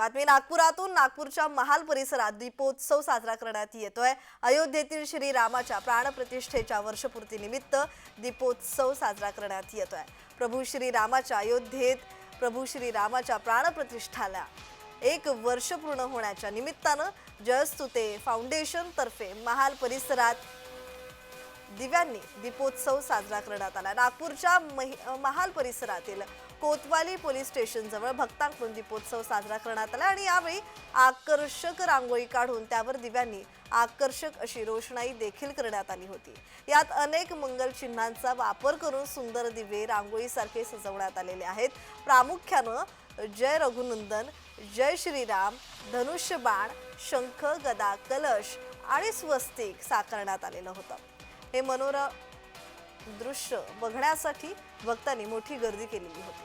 बातमी नागपुरातून नागपूरच्या महाल परिसरात दीपोत्सव साजरा करण्यात येतोय. अयोध्येतील श्रीरामाच्या प्राणप्रतिष्ठेच्या वर्षपूर्तीनिमित्त दीपोत्सव साजरा करण्यात येतोय. प्रभू श्रीरामाच्या अयोध्येत प्रभू श्रीरामाच्या प्राणप्रतिष्ठाला एक वर्ष पूर्ण होण्याच्या निमित्तानं जयस्तुते फाउंडेशन तर्फे महाल परिसरात दिव्यांनी दीपोत्सव साजरा करण्यात आला. नागपूरच्या महि- महाल परिसरातील कोतवाली पोलीस स्टेशनजवळ भक्तांकडून दीपोत्सव साजरा करण्यात आला आणि यावेळी आकर्षक रांगोळी काढून त्यावर दिव्यांनी आकर्षक अशी रोषणाई देखील करण्यात आली होती. यात अनेक मंगल चिन्हांचा वापर करून सुंदर दिवे रांगोळीसारखे सजवण्यात आलेले आहेत. प्रामुख्यानं जय रघुनंदन जय श्रीराम धनुष्यबाण शंख गदा कलश आणि स्वस्तिक साकारण्यात आलेलं होतं. हे मनोरम दृश्य बघण्यासाठी भक्तांनी मोठी गर्दी केलेली होती.